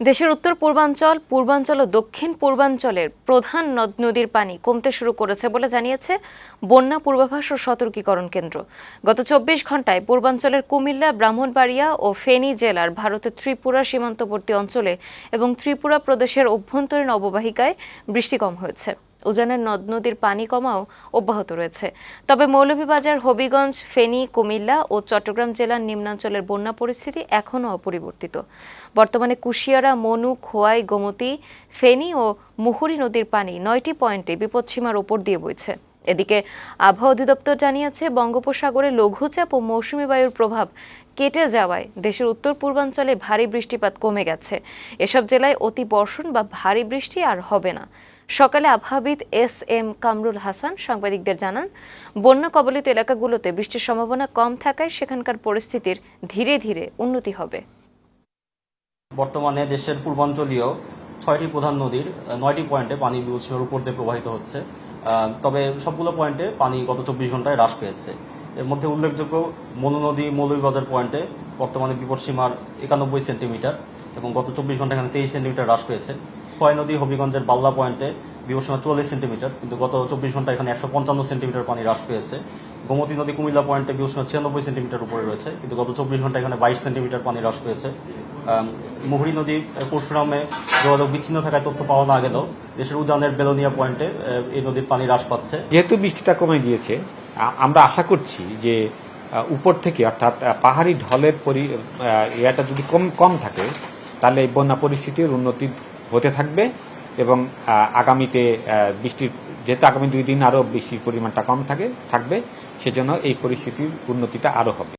দেশের উত্তর পূর্বাঞ্চল পূর্বাঞ্চল ও দক্ষিণ পূর্বাঞ্চলের প্রধান নদ, নদীর পানি কমতে শুরু করেছে বলে জানিয়েছে বন্যা পূর্বাভাস ও সতর্কীকরণ কেন্দ্র। গত চব্বিশ ঘন্টায় পূর্বাঞ্চলের কুমিল্লা, ব্রাহ্মণবাড়িয়া ও ফেনী জেলার ভারতের ত্রিপুরা সীমান্তবর্তী অঞ্চলে এবং ত্রিপুরা প্রদেশের অভ্যন্তরীণ অববাহিকায় বৃষ্টি কম হয়েছে। উজানের নদ নদীর পানি কমাও অব্যাহত রয়েছে। তবে মৌলভীবাজার, হবিগঞ্জ, ফেনী, কুমিল্লা ও চট্টগ্রাম জেলার নিম্নাঞ্চলের বন্যা পরিস্থিতি এখনও অপরিবর্তিত। বর্তমানে কুশিয়ারা, মনু, খোয়াই, গোমতী, ফেনী ও মুহুরী নদীর পানি নয়টি পয়েন্টে বিপদসীমার ওপর দিয়ে বইছে। এদিকে আবহাওয়া অধিদপ্তর জানিয়েছে, বঙ্গোপসাগরে লঘুচাপ ও মৌসুমী বায়ুর প্রভাব কেটে যাওয়ায় দেশের উত্তর পূর্বাঞ্চলে ভারী বৃষ্টিপাত কমে গেছে। এসব জেলায় অতি বর্ষণ বা ভারী বৃষ্টি আর হবে না। সকালে আবহাওয়াবিদ এস এম কামরুল হাসান সাংবাদিকদের জানান বন্যা কবলিত এলাকাগুলোতে বৃষ্টির সম্ভাবনা কম থাকায় সেখানকার পরিস্থিতির ধীরে ধীরে উন্নতি হবে। বর্তমানে দেশের পূর্বাঞ্চলীয় ছয়টি প্রধান নদীর নয়টি পয়েন্টে পানি বিপদসীমার উপর দিয়ে প্রবাহিত হচ্ছে। তবে সবগুলো পয়েন্টে পানি গত চব্বিশ ঘন্টায় হ্রাস পেয়েছে। এর মধ্যে উল্লেখযোগ্য মনু নদী, মৌলভীবাজার পয়েন্টে বর্তমানে বিপদসীমার একানব্বই সেন্টিমিটার এবং গত চব্বিশ ঘণ্টা এখানে তেইশ সেন্টিমিটার হ্রাস পেয়েছে। ফয় নদী হবিগঞ্জের বাল্লা পয়েন্টে বিপদসীমা চুয়াল্লিশ সেন্টিমিটার, কিন্তু গত চব্বিশ ঘণ্টা এখানে একশো পঞ্চান্ন সেন্টিমিটার পানি হ্রাস পেয়েছে। গোমতী নদী কুমিল্লা পয়েন্টে বিপদসীমা ছিয়ানব্বই সেন্টিমিটার উপরে রয়েছে, কিন্তু গত চব্বিশ ঘণ্টা এখানে বাইশ সেন্টিমিটার পানি হ্রাস পেয়েছে। মুহুরী নদী পরশুরামে যোগাযোগ বিচ্ছিন্ন থাকায় তথ্য পাওয়া না গেলেও দেশের উজানের বেলোনিয়া পয়েন্টে এই নদীর পানি হ্রাস পাচ্ছে। যেহেতু বৃষ্টিটা কমে গিয়েছে আমরা আশা করছি যে উপর থেকে অর্থাৎ পাহাড়ি ঢলের পরি ইয়েটা যদি কম কম থাকে, তাহলে বন্যা পরিস্থিতির উন্নতি হতে থাকবে এবং আগামীতে বৃষ্টির, যেহেতু আগামী দুই দিন আরও বৃষ্টির পরিমাণটা কম থাকে, থাকবে, সেজন্য এই পরিস্থিতির উন্নতিটা আরও হবে।